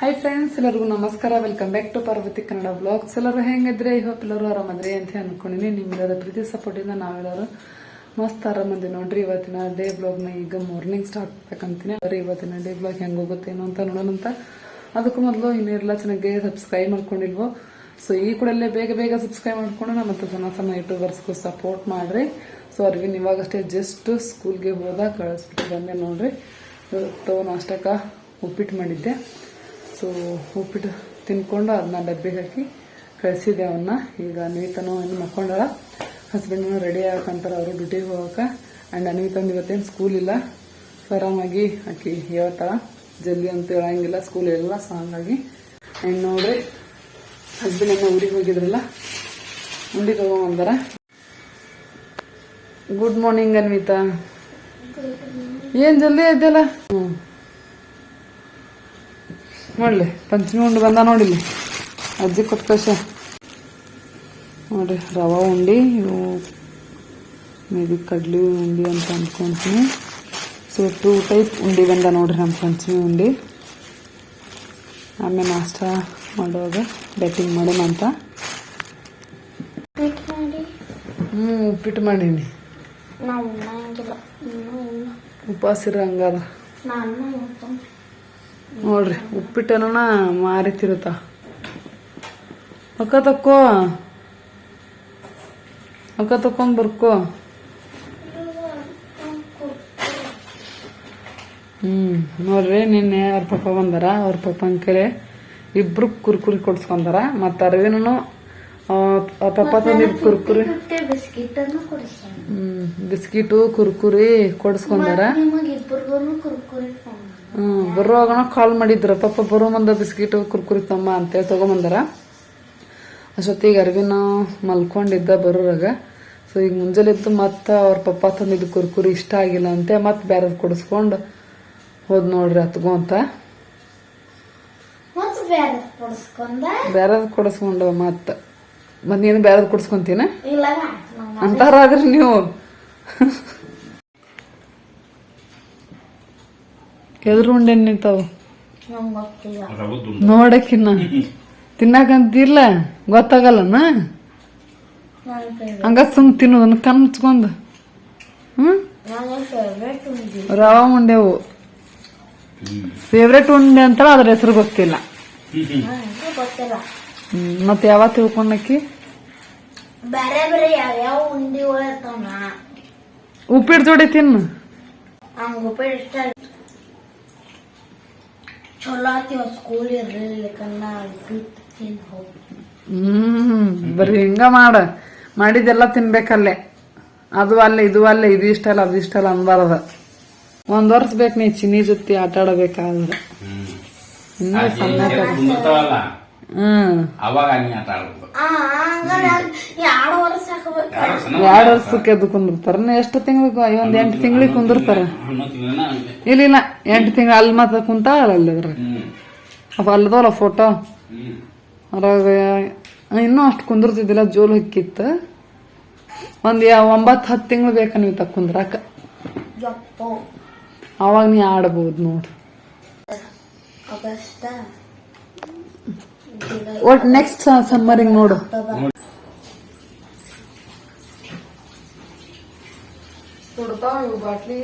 Hi friends ಎಲ್ಲರಿಗೂ ನಮಸ್ಕಾರ. Welcome back to Parvati Kannada blogs ಎಲ್ಲರೂ ಹೆಂಗಿದ್ರೆ? ಐ ಹೋಪ್ ಎಲ್ಲರೂ ಆರಾಮದ್ರಿ ಅಂತ ಅನ್ಕೊಂಡಿನಿ. ನಿಮ್ಮೆಲ್ಲರ ಪ್ರೀತಿ ಸಪೋರ್ಟಿಂದ ನಾವೆಲ್ಲರೂ ಮಸ್ತ್ ಆರಾಮದಿ ನೋಡ್ರಿ. ಇವತ್ತಿನ ಡೇ ಬ್ಲಾಗ್ನ ಈಗ ಮಾರ್ನಿಂಗ್ ಸ್ಟಾರ್ಟ್ ಬೇಕಂತೀನಿ ಅವ್ರಿ ಇವತ್ತಿನ ಡೇ ಬ್ಲಾಗ್ ಹೆಂಗ್ ಹೋಗುತ್ತೇನೋ ಅಂತ ನೋಡೋಣಂತ ಅದಕ್ಕೂ ಮೊದಲು ಇನ್ನಿರಲ್ಲ ಚೆನ್ನಾಗಿ ಸಬ್ಸ್ಕ್ರೈಬ್ ಮಾಡ್ಕೊಂಡಿಲ್ವೋ? ಸೊ ಈ ಕೂಡಲೇ ಬೇಗ ಬೇಗ ಸಬ್ಸ್ಕ್ರೈಬ್ ಮಾಡ್ಕೊಂಡು ನಮ್ಮ ಸಣ್ಣ ಸಣ್ಣ ಯೂಟ್ಯೂಬರ್ಸ್ಗೂ ಸಪೋರ್ಟ್ ಮಾಡ್ರಿ. ಸೊ ಅರ್ವಿನ್ ಇವಾಗಷ್ಟೇ ಜಸ್ಟ್ ಸ್ಕೂಲ್ಗೆ ಹೋದಾಗ ಕಳಿಸ್ಬಿಟ್ಟು ಬಂದೆ ನೋಡ್ರಿ. ಇವತ್ತು ನಾಷ್ಟಕ್ಕೆ ಉಪ್ಪಿಟ್ಟು ಮಾಡಿದ್ದೆ. ಸೊ ಉಪ್ಪಿಟ್ಟು ತಿನ್ಕೊಂಡು ಅದನ್ನ ಡಬ್ಬಿಗೆ ಹಾಕಿ ಕಳಿಸಿದೆ ಅವನ್ನ ಈಗ ಅನ್ವಿತನು ಏನು ಮಕ್ಕೊಂಡಳ. ಹಸ್ಬೆಂಡ್ನು ರೆಡಿ ಆಗಕ್ಕಂತಾರೆ ಅವರು ಡ್ಯೂಟಿಗೆ ಹೋಗಕ್ಕೆ ಆ್ಯಂಡ್ ಅನ್ವಿತಂದು ಇವತ್ತೇನು ಸ್ಕೂಲ್ ಇಲ್ಲ. ಸೊ ಆರಾಮಾಗಿ ಆಕಿ ಹೇಳ್ತಾಳ. ಜಲ್ದಿ ಅಂತ ಹೇಳಂಗಿಲ್ಲ ಸ್ಕೂಲ್ ಇಲ್ಲ ಸೊ ಹಂಗಾಗಿ. ಆ್ಯಂಡ್ ನೋಡ್ರಿ ಹಸ್ಬೆಂಡ್ ಅಮ್ಮ ಊರಿಗೆ ಹೋಗಿದ್ರಲ್ಲ? ಉಂಡಿ ತಗೊಂಬಂದಾರ ಗುಡ್ ಮಾರ್ನಿಂಗ್ ಅನ್ವಿತಾ. ಏನ್ ಜಲ್ದಿ ಆಯ್ತಲ್ಲ ಹ್ಞೂ ನೋಡ್ಲಿ ಪಂಚಮಿ ಉಂಡು ಬಂದ ನೋಡಿಲ್ಲಿ. ಅಜ್ಜಿ ಕೊಟ್ಟು ಕಸ ನೋಡ್ರಿ ರವಾ ಉಂಡಿ ಇವು ಮೇ ಬಿ ಕಡ್ಲಿ ಉಂಡಿ ಅಂತ ಅನ್ಕೊಂತೀನಿ. ಸೊ ಟೂ ಟೈಪ್ ಉಂಡಿ ಬಂದ ನೋಡ್ರಿ ನಮ್ಮ ಪಂಚಮಿ ಉಂಡಿ. ಆಮೇಲೆ ನಾಷ್ಟ ಮಾಡುವಾಗ ಬೆಟ್ಟಿಂಗ್ ಮಾಡೋಣ ಅಂತ. ಹ್ಞೂ ಉಪ್ಪಿಟ್ಟು ಮಾಡೀನಿ. ಉಪವಾಸ ಇರೋ ಉಣ್ತೀನಿ. ನೋಡ್ರಿ ಉಪ್ಪಿಟ್ಟನ ಮಾರಿತಿರುತ್ತ. ಅಕ್ಕ ತಕ್ಕೋ. ಅಕ್ಕ ತಕ್ಕೊಂಡ್ ಬರ್ಕೋ. ಹ್ಮ್ ನೋಡ್ರಿ ನಿನ್ನೆ ಅವ್ರ ಪಪ್ಪ ಬಂದಾರ ಅವ್ರ ಪಾಪ ಅಂಕರೆ ಇಬ್ರು ಕುರ್ಕುರಿ ಕೊಡ್ಸ್ಕೊಂಡಾರ ಮತ್ತ ಅರವಿನೂ ಪಾಪ ಪಪ್ಪ ತಂದಿದ್ ಕುರ್ಕುರಿ. ಹ್ಮ್ ಬಿಸ್ಕಿಟು ಕುರ್ಕುರಿ ಕೊಡ್ಸ್ಕೊಂಡಾರ ಹ್ಮ್ ಬರುವಾಗನ ಕಾಲ್ ಮಾಡಿದ್ರ. ಪಾಪ ಬರೋ ಮುಂದ ಬಿಸ್ಕಿಟ್ ಕುರ್ಕುರಿ ತಮ್ಮ ಅಂತೇಳಿ ತಗೊಂಬಂದಾರ. ಅಷ್ಟೊತ್ತಿಗೆ ಅರ್ವಿನ ಮಲ್ಕೊಂಡಿದ್ದ ಬರೋರಾಗ. ಸೊ ಈಗ ಮುಂಜಾನೆ ಇತ್ತು ಮತ್ತೆ ಅವ್ರ ಪಪ್ಪ ತಂದಿದ್ದು ಕುರ್ಕುರಿ ಇಷ್ಟ ಆಗಿಲ್ಲ ಅಂತೆ ಮತ್ತೆ ಬೇರೆದು ಕೊಡಿಸ್ಕೊಂಡು ಹೋದ್ ನೋಡ್ರಿ ಅತ್ಗೋ ಅಂತ. ಮತ್ತೆ ಬೇರೆ ಕೊಡಿಸ್ಕೊಂಡ? ಮತ್ತೆ. ಮತ್ತೆ ನೀನು ಬ್ಯಾರದ್ ಕೊಡಿಸ್ಕೊಂತೀನ? ಅಂತಾರಾದ್ರಿ ನೀವು. ಎದುರು ಉಂಡೆ ನಿಂತಾವು. ನೋಡಕ್ಕಿನ್ನ. ತಿನ್ನಕಂತಿರ್ಲ ಗೊತ್ತಾಗಲ್ಲನ? ಹಂಗ ಸುಮ್ ತಿನ್ನೋದನ್ನ ಕನ್ಚ್ಕೊಂಡು ಹ್ಮ್? ರವಾ ಉಂಡೆವು. ಫೇವ್ರೇಟ್ ಉಂಡೆ ಅಂತ ಅದ್ರ ಹೆಸರು ಗೊತ್ತಿಲ್ಲ. ನನಗೆ ಗೊತ್ತಿಲ್ಲ. ಹ್ಮ್ ಮತ್ತೆ ಯಾವಾಗ ತಿಳ್ಕೊಂಡಕ್ಕಿ? ಬೇರೆ ಬೇರೆ ಯಾವ್ಯಾವ ಉಂಡಿಗಳು ಇರ್ತಾವನ ಉಪ್ಪಿಟ್ಟು ಜೋಡಿ ತಿನ್ನು. ಉಪ್ಪಿಟ್ಟು ಇಷ್ಟ ಸ್ಕೂಲ್ ತಿಂದು ಹ್ಮ್ ಬರೀ ಹಿಂಗ ಮಾಡ. ಮಾಡಿದೆಲ್ಲ ತಿನ್ಬೇಕಲ್ಲೇ. ಅದು ಅಲ್ಲ ಇದು ಅಲ್ಲ ಇದು ಇಷ್ಟ ಅಲ್ಲ ಅದು ಇಷ್ಟ ಅಲ್ಲ ಅನ್ಬಾರದ. ಒಂದ್ ವರ್ಷ ಬೇಕು ನೀ ಚಿನ್ನಿ ಜೊತೆ ಆಟ ಆಡಬೇಕಾದ್ರೆ. ಇನ್ನೂ ಸಣ್ಣ ಅವಾಗ ನೀ ಆಟ ಆಡ್ಬೇಕು. ಎರಡು ವರ್ಷಕ್ಕೆ ಅದು ಕುಂದಿರ್ತಾರ ಎಷ್ಟು ತಿಂಗಳಿಗೆ ಒಂದ್ ಎಂಟು ತಿಂಗಳಿಗೆ ಕುಂದಿರ್ತಾರ. ಇಲ್ಲ ಇಲ್ಲ. ಎಂಟು ತಿಂಗಳ ಅಲ್ಲಿ ಮಾತ್ರ ಕುಂತ ಅಲ್ಲಿ ಅದ್ರ ಅವ ಫೋಟೋ ಅದ್ರಾಗ ಇನ್ನೂ ಅಷ್ಟು ಕುಂದಿರ್ತಿದ್ದಿಲ್ಲ ಜೋಲ್ ಹಿಕ್ಕಿತ್ತು. ಒಂದ್ ಒಂಬತ್ ಒಂಬತ್ತು ಹತ್ತು ತಿಂಗಳು ಬೇಕಾ ನೀವು ತ ಕುಂದ್ರಾಕ. ಅವಾಗ ನೀ ಆಡ್ಬೋದು ನೋಡು. ಆಗಸ್ಟ್ ಒಟ್ ನೆಕ್ಸ್ಟ್ ಸಮ್ಮರಿಂಗ್ ನೋಡು ಅಕ್ಟೋಬರ್ ಕೊಡ್ತಾವ ಬಾಟ್ಲಿ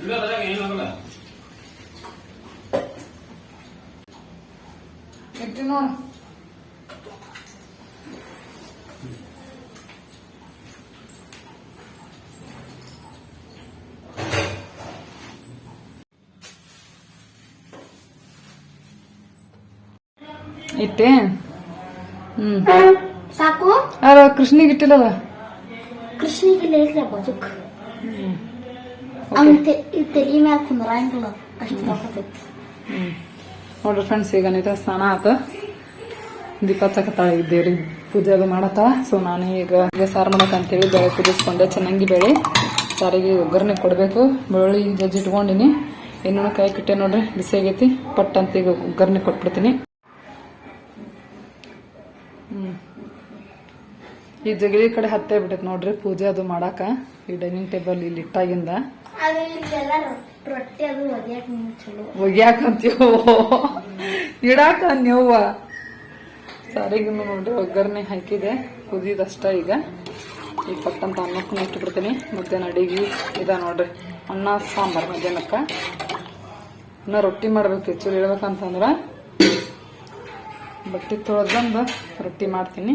ಇಲ್ಲ ಅದ್ರಾಗ ಏನಾಗಲ್ಲ ಇಟ್ಟಿ ನೋಡು ಇಟ್ಟೆ? ಹ್ಮ್. ಸಾಕು? ಅರ ಕೃಷ್ಣಿಗೆ ಇಟ್ಟಿಲ್ಲ ಕೃಷ್ಣಿಗೆ ಲೇಟ್ಲೆ ಬದುಕ್ ಅವ್ನ ತಲೆ ಮ್ಯಾಲ ಕುಂದ್ರಂಗಿಲ್ಲ ಅಷ್ಟು ಬರ್ತೈತಿ ನೋಡ್ರಿ ಫ್ರೆಂಡ್ಸ್ ಈಗ ನಿತ ಸ್ನಾನ ಆತ. ದೀಪ ಚಕತಾಳ ಈಗ ದೇವ್ರಿಗೆ ಪೂಜೆ ಅದು ಮಾಡತ್ತ? ಸೊ ನಾನು ಈಗ ಈಗ ಸಾರು ಮಾಡಕ್ಕೆ ಅಂತೇಳಿ ಬೆಳೆ ಕುದಿಸ್ಕೊಂಡೆ. ಚೆನ್ನಾಗಿ ಬೇಳೆ. ಸಾರಿಗೆ ಒಗ್ಗರಣೆ ಕೊಡಬೇಕು. ಬೆಳ್ಳುಳ್ಳಿ ಜಜ್ಜಿ ಇಟ್ಕೊಂಡಿನಿ. ಇನ್ನೂ ಕೈ ಕಿಟ್ಟೆ ನೋಡ್ರಿ ಬಿಸಿ ಆಗೈತಿ. ಪಟ್ ಅಂತ ಈಗ ಒಗ್ಗರಣೆ ಕೊಟ್ಬಿಡ್ತೀನಿ. ಈ ಜಗಲಿ ಕಡೆ ಹತ್ತೇ ಬಿಟ್ಟೈತೆ ನೋಡ್ರಿ ಪೂಜೆ ಅದು ಮಾಡಾಕ. ಈ ಡೈನಿಂಗ್ ಟೇಬಲ್ ಇಲ್ಲಿ ಇಟ್ಟಾಗಿಂದ. ಒಗ್ಯಾಕ ನೀವು ಒಗ್ಯಾಕಂತೀವೋ ಇಡಾಕ ನೀವ್ವ ಸಾರಿಗೆ ನೋಡ್ರಿ ಒಗ್ಗರಣೆ ಹಾಕಿದೆ. ಕುದಿದಷ್ಟ ಈಗ. ಈಗ ಪಟ್ಟಂತ ಅನ್ನಕ್ಕೂ ಇಟ್ಬಿಡ್ತೀನಿ ಮಧ್ಯಾಹ್ನ ಅಡಿಗೆ ಇದ ನೋಡ್ರಿ. ಅನ್ನ ಸಾಂಬಾರ್ ಮಧ್ಯಾಹ್ನಕ್ಕ. ಇನ್ನ ರೊಟ್ಟಿ ಮಾಡ್ಬೇಕು ಹೆಚ್ಚು ಹೇಳ್ಬೇಕಂತಂದ್ರ. ಬಟ್ಟೆ ತೊಳೆದು ಬಂದು ರೊಟ್ಟಿ ಮಾಡ್ತೀನಿ.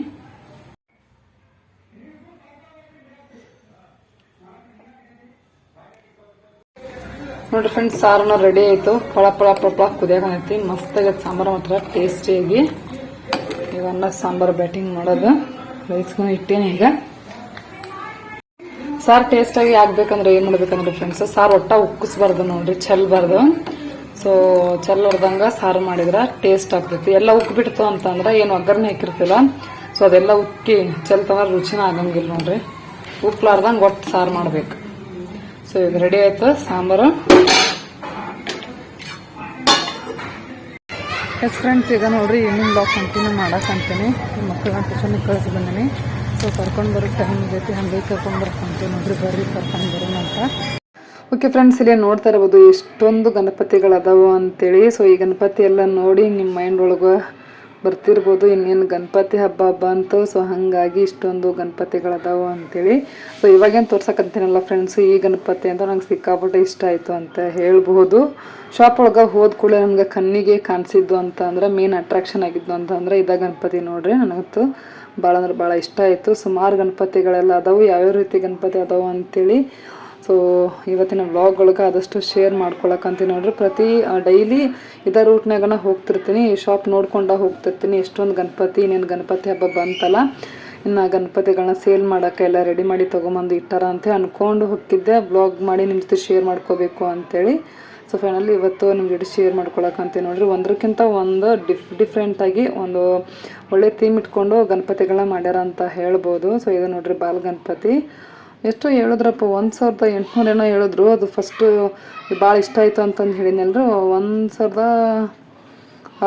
ನೋಡ್ರಿ ಫ್ರೆಂಡ್ಸ್ ಸಾರನ ರೆಡಿ ಆಯ್ತು. ಪಳ ಪಳ ಪಳ ಕುದಿಯಾಗ ಕುದಿಯಾಕೈತಿ ಮಸ್ತ್ ಆಗೈತೆ ಸಾಂಬಾರು ಮಾತ್ರ ಟೇಸ್ಟಿಯಾಗಿ ಈಗ ಅನ್ನ, ಸಾಂಬಾರು ಬ್ಯಾಟಿಂಗ್ ಮಾಡೋದು. ರೈಸ್ಗೂ ಇಟ್ಟೇನೆ ಈಗ. ಸಾರು ಟೇಸ್ಟಾಗಿ ಆಗ್ಬೇಕಂದ್ರೆ ಏನು ಮಾಡ್ಬೇಕಂದ್ರೆ ಫ್ರೆಂಡ್ಸ್ ಸಾರು ಒಟ್ಟ ಉಕ್ಕಿಸ್ಬಾರ್ದು ನೋಡ್ರಿ ಚೆಲ್ಬಾರ್ದು ಸೊ ಹೊಡ್ದಂಗ ಸಾರು ಮಾಡಿದ್ರೆ ಟೇಸ್ಟ್ ಆಗ್ತೈತಿ. ಎಲ್ಲ ಉಕ್ಬಿಡ್ತು ಅಂತಂದ್ರೆ ಏನು ಒಗ್ಗರಣೆ ಹಾಕಿರ್ತಿಲ್ಲ. ಸೊ ಅದೆಲ್ಲ ಉಕ್ಕಿ ಚೆಲ್ತಂದ್ರೆ ರುಚಿನ ಆಗಂಗಿಲ್ಲ ನೋಡ್ರಿ. ಉಪ್ಲಾರ್ದಂಗ ಒಟ್ಟು ಸಾರು ಮಾಡ್ಬೇಕು. ಸೊ ಇದು ರೆಡಿ ಆಯ್ತು. ಸಾಂಬಾರು. ಎಸ್ ಫ್ರೆಂಡ್ಸ್ ಈಗ ನೋಡ್ರಿ ಈವ್ನಿಂಗ್ ಬ್ಲಾಗ್ ಕಂಟಿನ್ಯೂ ಮಾಡಕ್ ಅಂತೀನಿ. ಮಕ್ಕಳನ್ನ ಟ್ಯೂಷನ್ಗೆ ಕಳಿಸಿ ಬಂದಿನಿ. ಸೊ ಕರ್ಕೊಂಡು ಬರೋ ಟೈಮ್ ಜೊತೆ ಹಂಗೆ ಕರ್ಕೊಂಡು ಬರ್ಕೊಂತೀನಿ ನೋಡ್ರಿ, ಬರ್ರಿ, ಕರ್ಕೊಂಡು ಬರೋಣ ಅಂತ. ಓಕೆ ಫ್ರೆಂಡ್ಸ್ ಇಲ್ಲಿ ನೋಡ್ತಾ ಇರ್ಬೋದು ಎಷ್ಟೊಂದು ಗಣಪತಿಗಳದಾವು ಅಂತೇಳಿ. ಸೊ ಈ ಗಣಪತಿ ಎಲ್ಲ ನೋಡಿ ನಿಮ್ಮ ಮೈಂಡ್ ಒಳಗೆ ಬರ್ತಿರ್ಬೋದು ಇನ್ನೇನು ಗಣಪತಿ ಹಬ್ಬ ಹಬ್ಬ ಅಂತು. ಸೊ ಹಾಗಾಗಿ ಇಷ್ಟೊಂದು ಗಣಪತಿಗಳು ಗಣಪತಿಗಳದಾವು ಅಂತೇಳಿ. ಸೊ ಇವಾಗೇನು ತೋರ್ಸಕಂತೀನಲ್ಲ ಫ್ರೆಂಡ್ಸ್ ಈ ಗಣಪತಿ ಅಂತ ನಂಗೆ ಸಿಕ್ಕಾಪಟ್ಟೆ ಇಷ್ಟ ಆಯಿತು ಅಂತ ಹೇಳ್ಬೋದು ಶಾಪ್ ಒಳಗೆ ಹೋದ ಕೂಡಲೇ ನಮ್ಗೆ ಕಣ್ಣಿಗೆ ಕಾಣಿಸಿದ್ದು ಅಂತ ಅಂದ್ರೆ ಮೇನ್ ಅಟ್ರಾಕ್ಷನ್ ಆಗಿದ್ದು ಅಂತ ಅಂದ್ರೆ, ಇದ ಗಣಪತಿ ನೋಡ್ರಿ. ನನಗಂತೂ ಭಾಳ ಅಂದ್ರೆ ಭಾಳ ಇಷ್ಟ ಆಯಿತು. ಸುಮಾರು ಗಣಪತಿಗಳೆಲ್ಲ ಅದಾವು. ಯಾವ್ಯಾವ ರೀತಿ ಗಣಪತಿ ಅದಾವು ಅಂತೇಳಿ ಸೊ ಇವತ್ತಿನ ವ್ಲಾಗ್ ಒಳಗೆ ಆದಷ್ಟು ಶೇರ್ ಮಾಡ್ಕೊಳಕಂತೀನಿ ನೋಡ್ರಿ. ಪ್ರತಿ ಡೈಲಿ ಇದೇ ರೂಟ್ನಾಗನ ಹೋಗ್ತಿರ್ತೀನಿ. ಶಾಪ್ ನೋಡ್ಕೊಂಡ ಹೋಗ್ತಿರ್ತೀನಿ. ಎಷ್ಟೊಂದು ಗಣಪತಿ, ಇನ್ನೇನು ಗಣಪತಿ ಹಬ್ಬ ಬಂತಲ್ಲ, ಇನ್ನು ಗಣಪತಿಗಳನ್ನ ಸೇಲ್ ಮಾಡೋಕೆ ಎಲ್ಲ ರೆಡಿ ಮಾಡಿ ತೊಗೊಂಬಂದು ಇಟ್ಟಾರ ಅಂತ ಅಂದ್ಕೊಂಡು ಹೋಗ್ತಿದ್ದೆ. ಬ್ಲಾಗ್ ಮಾಡಿ ನಿಮ್ಮ ಜೊತೆ ಶೇರ್ ಮಾಡ್ಕೋಬೇಕು ಅಂತೇಳಿ. ಸೊ ಫೈನಲಿ ಇವತ್ತು ನಿಮ್ಮ ಜೊತೆ ಶೇರ್ ಅಂತ ನೋಡ್ರಿ. ಒಂದಕ್ಕಿಂತ ಒಂದು ಡಿಫ್ ಡಿಫ್ರೆಂಟಾಗಿ ಒಂದು ಒಳ್ಳೆ ಥೀಮ್ ಇಟ್ಕೊಂಡು ಗಣಪತಿಗಳನ್ನ ಮಾಡ್ಯಾರ ಅಂತ ಹೇಳ್ಬೋದು. ಸೊ ಇದು ನೋಡ್ರಿ ಬಾಲ್ ಗಣಪತಿ. ಎಷ್ಟು ಹೇಳಿದ್ರಪ್ಪ, ಒಂದು ಸಾವಿರದ ಎಂಟುನೂರೇನೋ ಹೇಳಿದ್ರು. ಅದು ಫಸ್ಟು ಭಾಳ ಇಷ್ಟ ಆಯಿತು ಅಂತಂದು ಹೇಳಿದ್ನಲ್ರು ಒಂದು ಸಾವಿರದ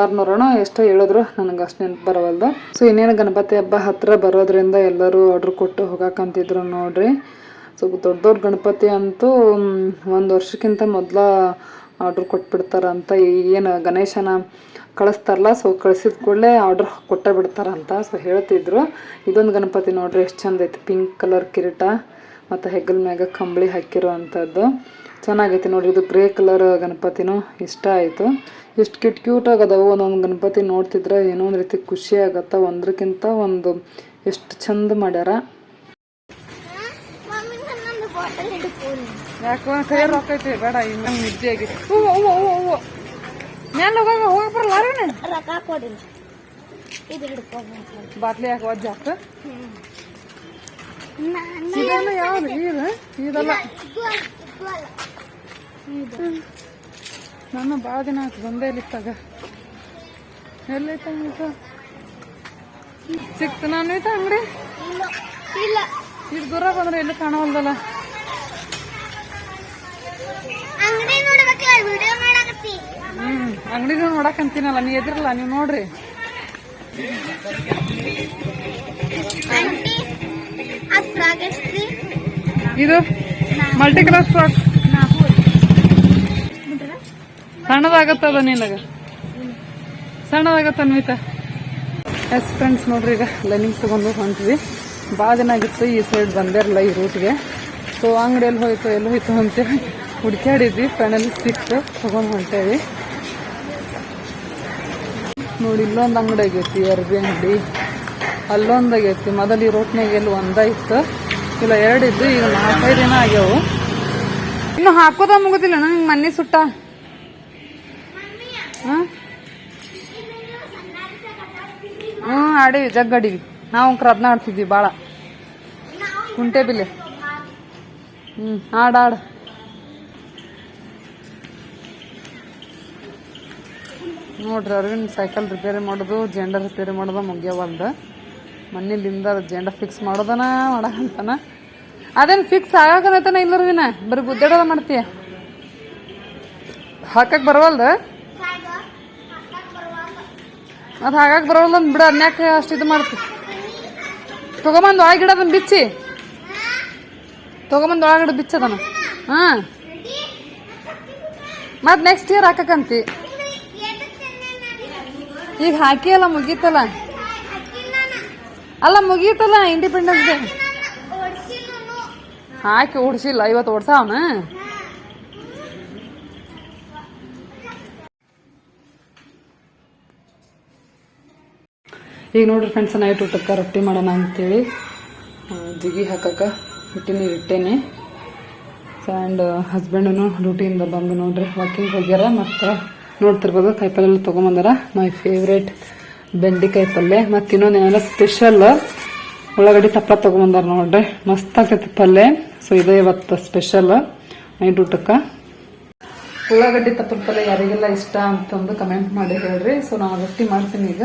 ಆರುನೂರನೋ ಎಷ್ಟೋ ಹೇಳಿದ್ರು. ನನಗೆ ಅಷ್ಟು ನೆನಪು ಬರವಲ್ದು. ಸೊ ಇನ್ನೇನು ಗಣಪತಿ ಹಬ್ಬ ಹತ್ತಿರ ಬರೋದ್ರಿಂದ ಎಲ್ಲರೂ ಆರ್ಡ್ರ್ ಕೊಟ್ಟು ಹೋಗಕ್ಕಂತಿದ್ರು ನೋಡ್ರಿ. ಸೊ ದೊಡ್ಡ ದೊಡ್ಡ ಗಣಪತಿ ಅಂತೂ ಒಂದು ವರ್ಷಕ್ಕಿಂತ ಮೊದಲ ಆರ್ಡ್ರ್ ಕೊಟ್ಬಿಡ್ತಾರಂತ ಏನು ಗಣೇಶನ ಕಳಿಸ್ತಾರಲ್ಲ ಸೊ ಕಳಿಸಿದ ಕೂಡಲೇ ಆರ್ಡ್ರ್ ಕೊಟ್ಟೇ ಬಿಡ್ತಾರಂತ ಸೊ ಹೇಳ್ತಿದ್ರು. ಇದೊಂದು ಗಣಪತಿ ನೋಡ್ರಿ, ಎಷ್ಟು ಚಂದ ಐತಿ. ಪಿಂಕ್ ಕಲರ್ ಕಿರೀಟ. ಮತ್ತು ಹೆಗ್ಗಲ್ ಮ್ಯಾಗ ಕಂಬಳಿ ಹಾಕಿರೋ ಅಂಥದ್ದು ಚೆನ್ನಾಗೈತಿ ನೋಡ್ರಿ ಇದು ಗ್ರೇ ಕಲರ್ ಗಣಪತಿನೂ. ಇಷ್ಟ ಆಯಿತು. ಎಷ್ಟು ಕ್ಯೂಟ್ ಕ್ಯೂಟಾಗಿ ಅದಾವು ಒಂದೊಂದು ಗಣಪತಿ ನೋಡ್ತಿದ್ರೆ ಏನೋ ಒಂದು ರೀತಿ ಖುಷಿ ಆಗತ್ತೆ. ಒಂದ್ರಕ್ಕಿಂತ ಒಂದು ಎಷ್ಟು ಚಂದ ಮಾಡ್ಯಾರ. ಯಾಕೋ ಕೈ ರೊಕ್ಕ ಐತಿ. ಬೇಡ ಇನ್ನೊಂದು ನಿದ್ದೆ ಆಗಿ ಹೂವು ಹೂವು ಹೂವು ಹೂವು. ಮ್ಯಾಲ ಹೋಗಾಗ ಹೋಗಕ್ ಬರಲ್ಲ ಅರೇನ ರೊಕ್ಕ ಕೊಡಿ. ಇದು ಹಿಡ್ಕೊಂಡು ಬಾಟ್ಲಿ ಯಾಕೆ ಒಜ್ಜ ಹಾಕು. ನಾನು ಇದೆಲ್ಲ ಇದು ನಾನು ಭಾಳ ದಿನ ಆಯ್ತು ಬಂದೇ ಇಲ್ಲಿತ್ತಾಗ. ಎಲ್ಲೈತ ಸಿಕ್ತ ನಾನು ಐತ ಅಂಗಡಿ? ಇಲ್ಲ ಇದು ದೂರ ಬಂದ್ರೆ ಎಲ್ಲಿ ಕಾಣವಲ್ದಲ್ಲ? ಹ್ಮ್, ಅಂಗಡಿನೂ ನೋಡಕಂತೀನಲ್ಲ. ನೀ ಎದ್ರಲ್ಲ, ನೀವು ನೋಡ್ರಿ. ಫ್ರಾಕ್ ಇದು ಮಲ್ಟಿ ಕಲರ್ ಫ್ರಾಕ್ ಸಣ್ಣದಾಗತ್ತದ ನಿನಗ? ಸಣ್ಣದಾಗತ್ತ ಅನ್ವಿತ? ಎಸ್ ಫ್ರೆಂಡ್ಸ್ ನೋಡ್ರಿ ಈಗ ಲೈನಿಂಗ್ ತಗೊಂಡು ಹೊಂಟ್ವಿ. ಭಾಳ ದಿನ ಆಗಿತ್ತು, ಈ ಸೈಡ್ ಬಂದಿರಲ್ಲ ಈ ರೂಟ್ಗೆ ಸೊ ಅಂಗಡಿ ಎಲ್ಲಿ ಹೋಯ್ತು ಎಲ್ಲಿ ಹೋಯ್ತು ಅಂತೇಳಿ ಹುಡ್ಕ್ಯಾಡಿದ್ವಿ. ಫೈನಲಿ ಸಿಕ್ತು, ತಗೊಂಡು ಹೊಂಟೇವಿ. ನೋಡಿ, ಇಲ್ಲೊಂದು ಅಂಗಡಿ ಆಗೈತಿ ಅರ್ಬಿ ಅಂಗಡಿ ಅಲ್ಲೊಂದು ಆಗೈತಿ ಮೊದಲು ಈ ರೋಟ್ನಾಗ ಎಲ್ಲಿ ಒಂದಾಯ್ತು ಇಲ್ಲ ಎರಡಿದ್ದು ಈಗ ನಾಲ್ಕೈದು ದಿನ ಆಗ್ಯಾವು. ಇನ್ನು ಹಾಕೋದ ಮುಗುದಿಲ್ಲ ನಂಗೆ ಮನೆ ಸುಟ್ಟ? ಹ್ಞೂ, ಆಡೀವಿ, ಜಗ್ ಆಡೀವಿ. ನಾವು ಕ್ರದ್ನ ಆಡ್ತಿದ್ವಿ ಭಾಳ ಕುಂಟೆ ಬಿಲ್ಲೆ ಹ್ಞೂ ಆಡ ಆಡ. ನೋಡ್ರಿ, ಅರವಿಂದ್ ಸೈಕಲ್ ರಿಪೇರಿ ಮಾಡೋದು ಜೆಂಡರ್ ರಿಪೇರಿ ಮಾಡೋದು ಮುಗ್ಯಾವಲ್ದ ಮನೇಲಿಂದ ಜೆಂಡ ಫಿಕ್ಸ್ ಮಾಡೋದನ ಮಾಡಕಂತಾನ? ಅದೇನು ಫಿಕ್ಸ್ ಆಗಾಕನೈತನ ಇಲ್ಲ ವಿನ ಬರೀ ಗುದ್ದಾಡೋದ ಮಾಡ್ತೀಯ? ಹಾಕಕ್ ಬರವಲ್ದ? ಅದು ಹಾಗಾಕ್ ಬರವಲ್ದ ಬಿಡ ಅನ್ಯಾಕ ಅಷ್ಟು ಇದು ಮಾಡ್ತಿ? ತಗೊಂಬಂದು ಒಳಗಿಡದನ್ ಬಿಚ್ಚಿ. ತಗೊಂಬಂದು ಒಳಗಡೆ ಬಿಚ್ಚದನ ಹಾಂ. ಮತ್ ನೆಕ್ಸ್ಟ್ ಇಯರ್ ಹಾಕಕಂತಿ. ಈಗ ಹಾಕಿಯಲ್ಲ ಮುಗೀತಲ್ಲ? ಅಲ್ಲ, ಮುಗೀತಲ್ಲ ಇಂಡಿಪೆಂಡೆನ್ಸ್ ಡೇ ಹಾಕಿ ಓಡಿಸಿಲ್ಲ ಇವತ್ತು ಅವನ? ಈಗ ನೋಡ್ರಿ ಫ್ರೆಂಡ್ಸ್ ನೈಟ್ ಊಟಕ್ಕೆ ರೊಟ್ಟಿ ಮಾಡೋಣ ಅಂತೇಳಿ. ಜಿಗಿ ಹಾಕಕ್ಕೆ ಹಿಟ್ಟಿನ ಇಟ್ಟೇನೆ. ಆ್ಯಂಡ್ ಹಸ್ಬೆಂಡನು ಡ್ಯೂಟಿಯಿಂದ ಬಂದು ನೋಡ್ರಿ ವಾಕಿಂಗ್ ಹೋಗ್ಯಾರ ಮತ್ತು ನೋಡ್ತಿರ್ಬೋದು ಕಾಯಿಪಲ್ಲೆ ಎಲ್ಲ ತೊಗೊಂಬಂದಾರ. ಮೈ ಫೇವ್ರೇಟ್ ಬೆಂಡೆಕಾಯಿ ಪಲ್ಯ, ಮತ್ತು ಏನೋ ಸ್ಪೆಷಲ್ ಉಳ್ಳಾಗಡ್ಡಿ ತಪ್ಪ ತೊಗೊಂಬಂದಾರ ನೋಡ್ರಿ. ಮಸ್ತ್ ಆಗ್ತೈತಿ ಪಲ್ಯ. ಸೊ ಇದೇ ಇವತ್ತು ಸ್ಪೆಷಲ್ ನೈಟ್ ಊಟಕ್ಕೆ. ಉಳ್ಳಾಗಡ್ಡಿ ತಪ್ಪಲ ಪಲ್ಯ ಯಾರಿಗೆಲ್ಲ ಇಷ್ಟ ಅಂತಂದು ಕಮೆಂಟ್ ಮಾಡಿ ಹೇಳ್ರಿ. ಸೊ ನಾನು ರೊಟ್ಟಿ ಮಾಡ್ತೀನಿ ಈಗ.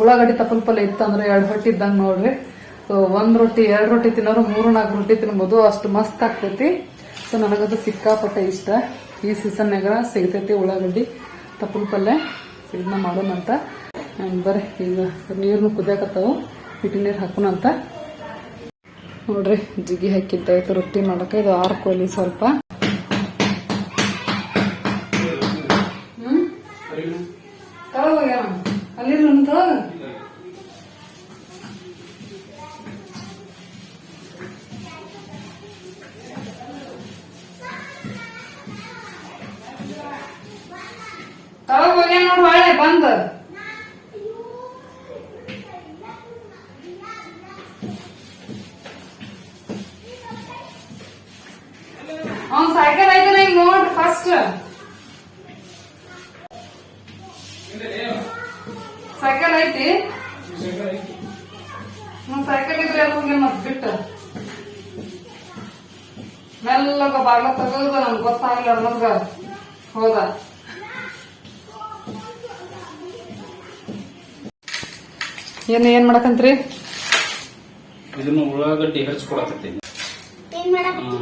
ಉಳ್ಳಾಗಡ್ಡಿ ತಪ್ಪಲ ಪಲ್ಯ ಇತ್ತಂದ್ರೆ ಎರಡು ರೊಟ್ಟಿ ಇದ್ದಂಗೆ ನೋಡ್ರಿ. ಸೊ ಒಂದು ರೊಟ್ಟಿ, ಎರಡು ರೊಟ್ಟಿ ತಿನ್ನೋರು ಮೂರು ನಾಲ್ಕು ರೊಟ್ಟಿ ತಿನ್ಬೋದು. ಅಷ್ಟು ಮಸ್ತ್ ಆಗ್ತೈತಿ. ಸೊ ನನಗದು ಸಿಕ್ಕಾಪಟ್ಟೆ ಇಷ್ಟ. ಈ ಸೀಸನ್ನಾಗ ಸಿಗ್ತೈತಿ ಉಳ್ಳಾಗಡ್ಡಿ ತಪ್ಪಲ ಪಲ್ಯ. ಇದನ್ನ ಮಾಡೋಣಂತ. ಆ್ಯಂಡ್ ಬರ್ರಿ. ಈಗ ನೀರ್ನು ಕುದಿಯಾಕತ್ತಾವು. ಹಿಟ್ಟಿ ನೀರು ಹಾಕೋಣಂತ ನೋಡ್ರಿ, ಜಿಗಿ ಹಾಕಿದ್ದಾಯ್ತು ರೊಟ್ಟಿ ಮಾಡೋಕೆ ಇದು ಆರ್ಕೋಲಿ ಸ್ವಲ್ಪ. ಹೋಗಿ ಮತ್ ಬಿಟ್ಟು. ಮೆಲ್ಲಗ ಬಾಗ್ಲ ತೆಗೆದು ನಮ್ಗೆ ಗೊತ್ತಾಗಲ್ಲ ನಮ್ಗ ಹೋದ. ಏನ್ ಏನ್ ಮಾಡಕಂತ್ರಿ? ಇದನ್ನು ಉಳ್ಳಾಗಡ್ಡಿ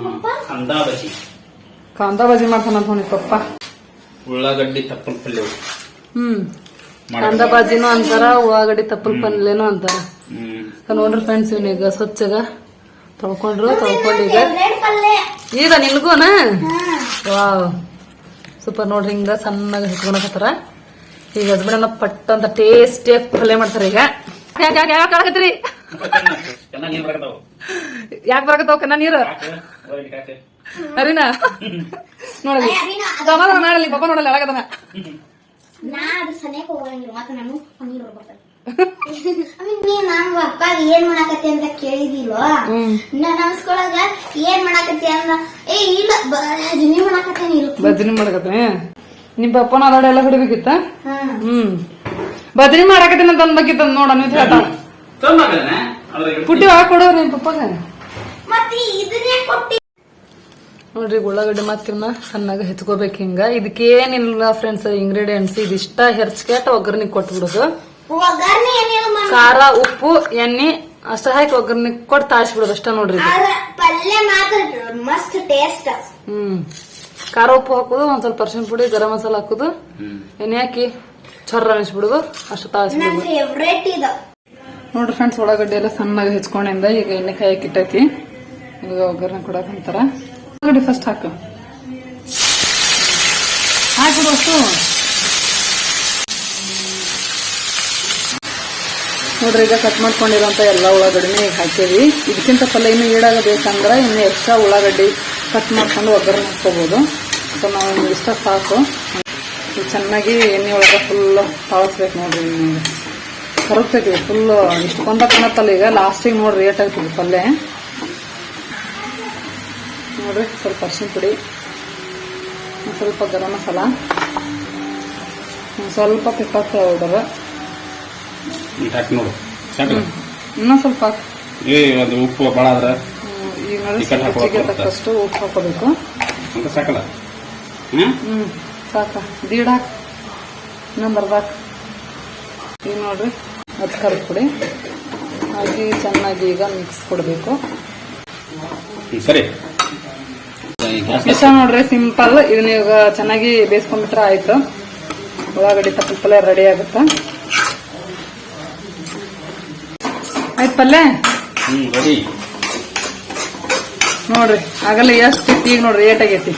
ಪಪ್ಪ ಅಂದಾ ಬಜಿ ಕಾಂದಾ ಬಜಿ ಮಾಡ್ತಾನಂತ ನೋಡಿ ಪಪ್ಪ. ಉಳ್ಳಾಗಡ್ಡಿ ತಪ್ಪಲ್ ಪಲ್ಯ ಹ್ಮ್. ಕಾಂದಾ ಬಾಜಿನೂ ಅಂತಾರ ಉಳ್ಳಾಗಡ್ಡಿ ತಪ್ಪಲ್ ಪಲ್ಯನೂ ಅಂತಾರ. ನೋಡ್ರಿ ಫ್ರೆಂಡ್ಸ್ ಇವನೀಗ ಸ್ವಚ್ಛಗ ತೊಳ್ಕೊಂಡ್ರು ತೊಳ್ಕೊಂಡು ಈಗ ನಿಲ್ಗೋನ ವಾವ್. ಸೂಪರ್ ನೋಡ್ರಿ ಹಿಂಗ ಸಣ್ಣಗ ಹಿಡ್ಕೊಳಕತ್ತಾರ ಈಗ ಹಸ್ಬೆಂಡ್ ಪಟ್ಟ ಅಂತ ಟೇಸ್ಟಿ ಪಲ್ಯ ಮಾಡ್ತಾರ ಈಗ. ಯಾಕೆ ಯಾಕೆ ಬರಕತ್ತಾವು ಯಾಕೆ ಬರಕತ್ತಾವ ಕನ್ನ ನೀರು? ಅರಿನಾ. ನೋಡಿ ಸಮಾಧಾನ ಮಾಡಲಿ ಪಪ್ಪ ನೋಡಲ್ಲ ಅಳಗದನ ನಾ ಅದು ಸನೇಕ ಹೋಗಂಗಿಲ್ಲ ಮತ್ತೆ ನಾನು ನೀರು ನೀ ನಮ್ ಅಪ್ಪ ಏನ್ ಮಾಡಾಕತ್ತಿ ಅಂತ ಕೇಳಿದಿಲ್ವ? ನಮಸ್ಕೊಳಗ ಏನ್ ಮಾಡಾಕತ್ತಿ ಅಂದ ಏ ಇಲ್ಲ ಭಜನಿ ಮಾಡಾಕತ್ತೇನಿ ಇಲ್ಲ ಬಜ್ರಿ ಮಾಡಕತ್ತೆ ನಿಮ್ ಪಪ್ಪನ ಅದಾಡ ಎಲ್ಲ ಹೊಡಿಬೇಕಿತ್ತ ಬದ್ರಿ ಹ್ಮ್. ಭಜನಿ ಮಾಡಕತ್ತೀನಿ ತಂದ ಅನ್ಬೇಕಿತ್ತ ನೋಡ ನೀವು ಅದ್ರಾಗ ಪುಟ್ಟಿ ಒಳಗ್ ಕೊಡೋ ನಿಮ್ ಪಪ್ಪಗ. ಮತ್ತೆ ಇದನ್ನೇ ಕೊಟ್ಟಿ? ನೋಡ್ರಿ ಉಳ್ಳಾಗಡ್ಡೆ ಮತ್ತಿನ್ನ ಸಣ್ಣಗ ಹೆಚ್ಕೋಬೇಕು ಹಿಂಗ. ಇದಕ್ಕೇನಿಲ್ಲ ಫ್ರೆಂಡ್ಸ್ ಇಂಗ್ರೀಡಿಯೆಂಟ್ಸ್ ಇದಿಷ್ಟ ಹೆರ್ಚ್ಕೆಟ್ ಒಗ್ಗರ್ನಿಗೆ ಕೊಟ್ಬಿಡೋದು. ಒಗ್ಗರ್ಣೆ ಏನಿಲ್ಲ ಮಮ್ಮಿ ಖಾರ ಉಪ್ಪು ಎಣ್ಣೆ ಅಷ್ಟ ಹಾಕಿ ಒಗ್ಗರ್ನಿ ಕೊಟ್ಟು ತಾಳಿಸ್ಬಿಡೋದು ಅಷ್ಟ ನೋಡ್ರಿ ಇದು. ಆದ್ರ ಪಲ್ಯ ಮಾತ್ರ ಮಸ್ತ್ ಟೇಸ್ಟ್ ಹ್ಮ್. ಖಾರ ಉಪ್ಪು ಹಾಕೋದು ಒಂದ್ ಸ್ವಲ್ಪ ಅರ್ಶಿನ ಪುಡಿ ಗರಂ ಮಸಾಲ ಹಾಕೋದು. ಹ್ಮ್. ಎಣ್ಣೆ ಹಾಕಿ ಚೊರ್ರ ಅನಿಸ್ಬಿಡುದು ಅಷ್ಟು ನನ್ ತಾಳ್ಸ್ಬಿಡೋದು ಫೇವ್ರೇಟ್ ಇದು. ನೋಡ್ರಿ ಫ್ರೆಂಡ್ಸ್ ಉಳ್ಳಾಗಡ್ಡಿ ಎಲ್ಲ ಸಣ್ಣಗೆ ಹೆಚ್ಕೊಂಡಿಂದ ಈಗ ಎಣ್ಣೆ ಕಾಯಕ್ಕೆ ಇಟ್ಟೈತಿ. ಈಗ ಒಗ್ಗರಣೆ ಕೊಡಕ್ ಅಂತಾರ. ಉಳ್ಳಾಗಡ್ಡಿ ಫಸ್ಟ್ ಹಾಕು. ಹಾಕಿಬಿಡು ನೋಡ್ರಿ, ಈಗ ಕಟ್ ಮಾಡ್ಕೊಂಡಿರೋಂಥ ಎಲ್ಲ ಉಳ್ಳಾಗಡ್ಡಿನ ಹಾಕೇವಿ. ಇದಕ್ಕಿಂತ ಪಲ್ಯ ಇನ್ನೂ ಈಡಾಗಬೇಕಂದ್ರೆ ಇನ್ನು ಎಕ್ಸ್ಟ್ರಾ ಉಳ್ಳಾಗಡ್ಡಿ ಕಟ್ ಮಾಡ್ಕೊಂಡು ಒಗ್ಗರಣೆ ಹಾಕ್ಕೋಬೋದು. ಸೊ ನಾವು ಇಷ್ಟ ಸಾಕು. ಚೆನ್ನಾಗಿ ಎಣ್ಣೆ ಒಳಗೆ ಫುಲ್ ತಾಳಿಸ್ಬೇಕು ನೋಡ್ರಿ ಕರಗ್ತೈತಿ ಫುಲ್ ಇಷ್ಟು ಕೊಂದ ಕಾಣತ್ತಲ್ಲ ಈಗ. ಲಾಸ್ಟಿಗೆ ನೋಡ್ರಿ ರೇಟ್ ಆಗ್ತದೆ ಪಲ್ಯ ನೋಡ್ರಿ, ಸ್ವಲ್ಪ ಅರ್ಶಿನ ಪುಡಿ ಸ್ವಲ್ಪ ಗರಂ ಮಸಾಲ ಸ್ವಲ್ಪ ಪೆಪ್ಪರ್ ಪೌಡರ್ ಹಾಕಿ ನೋಡು. ಸಾಕು ಇನ್ನೊಂದ್ ಸ್ವಲ್ಪ ಏ ಅದು ಉಪ್ಪು ಭಾಳ ಆದ್ರೆ ಈ ತಕ್ಕಷ್ಟು ಉಪ್ಪು ಹಾಕೋಬೇಕು ಅಂತ ಸಾಕಲ್ಲ? ಹ್ಮ್? ಹ್ಮ್ ಸಾಕ. ದೀಡ ಹಾಕ್. ಅರ್ಧ ಈಗ ನೋಡ್ರಿ ಅದು ಕರ್ದು ಕೊಡಿ ಹಾಗೆ ಚೆನ್ನಾಗಿ ಈಗ ಮಿಕ್ಸ್ ಕೊಡಬೇಕು. ಸರಿ. ಇಷ್ಟ ನೋಡ್ರಿ ಸಿಂಪಲ್. ಇದನ್ನ ಈಗ ಚೆನ್ನಾಗಿ ಬೇಯಿಸ್ಕೊಂಡ್ಬಿಟ್ರೆ ಆಯ್ತು. ಉಳ್ಳಾಗಡ್ಡಿ ತಪ್ಪಲ ರೆಡಿ ಆಗುತ್ತೆ. ಪಲ್ಯ? ಹ್ಮ್ ರೆಡಿ ನೋಡ್ರಿ ಆಗಲ್ಲ ಎಷ್ಟು ಈಗ ನೋಡ್ರಿ ಏಟ್ ಆಗೈತಿ.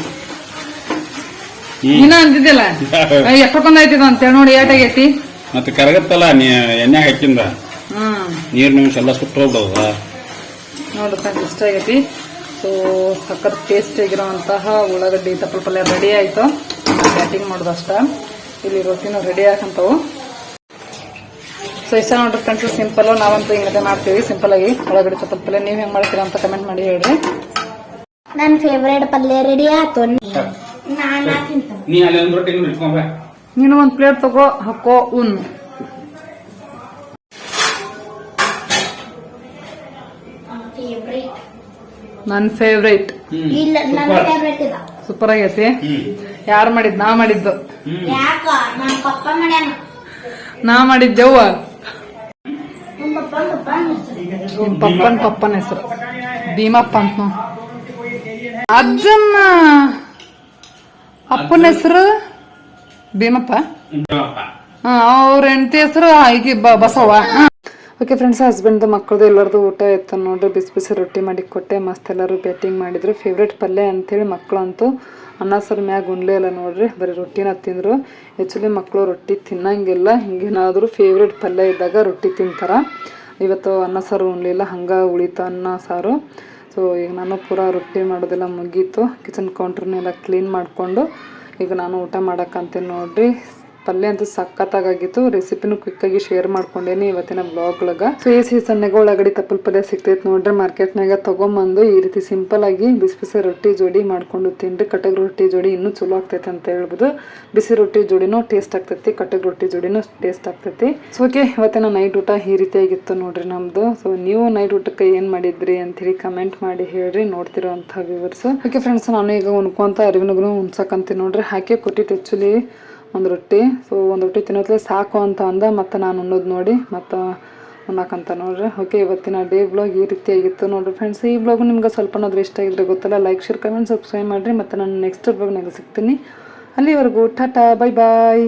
ಇನ್ನ ಅಂತಿದ್ದಿಲ್ಲ ಎಷ್ಟೊಂದ್ ಆಯ್ತಿದ ಅಂತೇಳಿ ನೋಡಿ ಏಟ್ ಆಗೈತಿ. ಮತ್ತೆ ಕರಗತ್ತಲ್ಲ ನೀ ಎಣ್ಣೆ ಹಾಕಿಂದ? ನೀರು ನಿಮಿಷ ಎಲ್ಲ ಸುಟ್ಟು ಹೋಗ್ಬಿಡೋದ ನೋಡಿ ಫ್ರೆಂಡ್ಸ್ ಇಷ್ಟ ಆಗೈತಿ. ಸೊ ಸಖತ್ ಟೇಸ್ಟ್ ಆಗಿರೋಂತಹ ಉಳ್ಳಾಗಡ್ಡಿ ತಪ್ಪಲ ಪಲ್ಯ ರೆಡಿ ಆಯ್ತು. ಬ್ಯಾಟಿಂಗ್ ಮಾಡೋದು ಅಷ್ಟ ಇಲ್ಲಿ ರೊಟ್ಟಿನೂ ರೆಡಿ ಹಾಕಂತವು ಸೊ ಇಷ್ಟ ನೋಡ್ರಿ ಫ್ರೆಂಡ್ಸ್ ಸಿಂಪಲ್ ನಾವಂತೂ ಹಿಂಗದೆ ಮಾಡ್ತೀವಿ ಸಿಂಪಲ್ ಆಗಿ ಒಳಗಡೆ ಚಪ್ಪಲ್ ಪಲ್ಯ. ನೀವ್ ಹೆಂಗ್ ಮಾಡ್ತೀರಾ ಅಂತ ಕಮೆಂಟ್ ಮಾಡಿ ಹೇಳ್ರಿ. ನನ್ ಫೇವ್ರೇಟ್ ಪಲ್ಯ ರೆಡಿ ಆತು ನಾನ ತಿಂತ ನೀ ಅಲ್ಲಿ ಒಂದು ರೊಟ್ಟಿ ಇಟ್ಕೊಂಬ ನೀನು ಒಂದ್ ಪ್ಲೇಟ್ ತಗೋ ಹಾಕೋ ಉನ್ ನನ್ ಫೇವ್ರೇಟ್ ಇಲ್ಲ ನನ್ನ ಫೇವ್ರೇಟ್ ಇದ ಸೂಪರ್ ಆಗೈತಿ. ಹ್ಮ್. ಯಾರು ಮಾಡಿದ್? ನಾ ಮಾಡಿದ್ದು. ಯಾಕ? ನನ್ ಪಪ್ಪ ಮಾಡ್ಯಾನ. ನಾ ಮಾಡಿದ್ದೆವ್ವ? ನಮ್ ಪಪ್ಪನ ಪಪ್ಪನ್ ಹೆಸರು. ಭೀಮಪ್ಪ ಅಂತ ಅಜ್ಜಮ್ಮ. ಅಪ್ಪನ ಹೆಸರು? ಭೀಮಪ್ಪ? ಅವ್ರ ಹೆಂಡತಿ ಹೆಸರು ಈಗ ಬಸವ. ಓಕೆ ಫ್ರೆಂಡ್ಸ್ ಹಸ್ಬೆಂಡ್ದು ಮಕ್ಕಳದು ಎಲ್ಲರದು ಊಟ ಇತ್ತು ನೋಡ್ರಿ ಬಿಸಿ ಬಿಸಿ ರೊಟ್ಟಿ ಮಾಡಿ ಕೊಟ್ಟೆ. ಮಸ್ತ್ ಎಲ್ಲರೂ ಬ್ಯಾಟಿಂಗ್ ಮಾಡಿದ್ರು. ಫೇವ್ರೇಟ್ ಪಲ್ಯ ಅಂತೇಳಿ ಮಕ್ಕಳು ಅಂತೂ ಅನ್ನ ಸರ್ ಮ್ಯಾಗ ಉಣ್ಲೇ ಇಲ್ಲ ನೋಡ್ರಿ. ಬರೀ ರೊಟ್ಟಿನ ತಿಂದರು. ಆ್ಯಕ್ಚುಲಿ ಮಕ್ಕಳು ರೊಟ್ಟಿ ತಿನ್ನಂಗಿಲ್ಲ. ಹಿಂಗೇನಾದರೂ ಫೇವ್ರೇಟ್ ಪಲ್ಯ ಇದ್ದಾಗ ರೊಟ್ಟಿ ತಿಂತಾರ. ಇವತ್ತು ಅನ್ನ ಸಾರು ಉಣ್ಲಿಲ್ಲ ಹಂಗೆ ಉಳಿತ ಅನ್ನ ಸಾರು. ಸೊ ಈಗ ನಾನು ಪೂರ ರೊಟ್ಟಿ ಮಾಡೋದೆಲ್ಲ ಮುಗೀತು. ಕಿಚನ್ ಕೌಂಟ್ರನ್ನೆಲ್ಲ ಕ್ಲೀನ್ ಮಾಡಿಕೊಂಡು, ಈಗ ನಾನು ಊಟ ಮಾಡಕ್ಕಂತೀನಿ ನೋಡ್ರಿ. ಪಲ್ಯ ಅಂತೂ ಸಖತ್ತಾಗಿತ್ತು ರೆಸಿಪಿನೂ ಕ್ವಿಕ್ಕಾಗಿ ಶೇರ್ ಮಾಡ್ಕೊಂಡೇನಿ ಇವತ್ತಿನ ಬ್ಲಾಗ್ ಒಳಗ ಸೊ ಈ ಸೀಸನ್ನಾಗ ಒಳಗಡೆ ತಪ್ಪಲ್ ಪಲ್ಯ ಸಿಗ್ತೈತೆ ನೋಡ್ರಿ. ಮಾರ್ಕೆಟ್ನಾಗ ತಗೊಂಬಂದು ಈ ರೀತಿ ಸಿಂಪಲ್ ಆಗಿ ಬಿಸಿ ಬಿಸಿ ರೊಟ್ಟಿ ಜೋಡಿ ಮಾಡ್ಕೊಂಡು ತಿನ್ರಿ. ಕಟಕ್ ರೊಟ್ಟಿ ಜೋಡಿ ಇನ್ನೂ ಚಲೋ ಆಗ್ತೈತೆ ಅಂತ ಹೇಳ್ಬೋದು. ಬಿಸಿ ರೊಟ್ಟಿ ಜೋಡಿನೂ ಟೇಸ್ಟ್ ಆಗ್ತೈತಿ ಕಟಕ್ ರೊಟ್ಟಿ ಜೋಡಿನೂ ಟೇಸ್ಟ್ ಆಗ್ತೈತಿ. ಸೊ ಓಕೆ ಇವತ್ತಿನ ನೈಟ್ ಊಟ ಈ ರೀತಿಯಾಗಿತ್ತು ನೋಡ್ರಿ ನಮ್ದು. ಸೊ ನೀವು ನೈಟ್ ಊಟಕ್ಕೆ ಏನ್ ಮಾಡಿದ್ರಿ ಅಂತ ಹೇಳಿ ಕಮೆಂಟ್ ಮಾಡಿ ಹೇಳ್ರಿ ನೋಡ್ತಿರೋ ವಿವರ್ಸ್ ವ್ಯೂವರ್ಸ್ ಓಕೆ ಫ್ರೆಂಡ್ಸ್ ನಾನು ಈಗ ಉಣ್ಕೊಂತ ಅರಿವಿನಗೂ ಉಣ್ಸಕ್ಕಂತೀನಿ ನೋಡ್ರಿ. ಹಾಕಿ ಕೊಟ್ಟಿತ್ತು ಆ್ಯಕ್ಚುಲಿ ಒಂದು ರೊಟ್ಟಿ. ಸೊ ಒಂದು ರೊಟ್ಟಿ ತಿನ್ನೋದ್ಲೆ ಸಾಕು ಅಂತ ಅಂದ. ಮತ್ತು ನಾನು ಉಣ್ಣೋದು ನೋಡಿ. ಮತ್ತು ಉಣ್ಣಾಕಂತ ನೋಡ್ರಿ ಓಕೆ ಇವತ್ತಿನ ಡೇ ಬ್ಲಾಗ್ ಈ ರೀತಿಯಾಗಿತ್ತು ನೋಡ್ರಿ ಫ್ರೆಂಡ್ಸ್ ಈ ಬ್ಲಾಗ್ ನಿಮ್ಗೆ ಸ್ವಲ್ಪ ಏನಾದರೂ ಇಷ್ಟ ಆಗಿದ್ರೆ ಗೊತ್ತಲ್ಲ ಲೈಕ್ ಶೇರ್ ಕಮೆಂಟ್ ಸಬ್ಸ್ಕ್ರೈಬ್ ಮಾಡಿರಿ. ಮತ್ತು ನಾನು ನೆಕ್ಸ್ಟ್ ಬ್ಲಾಗ್ನಾಗ ಸಿಗ್ತೀನಿ. ಅಲ್ಲಿವರೆಗೂ, ಟಾಟಾ ಬೈ ಬಾಯ್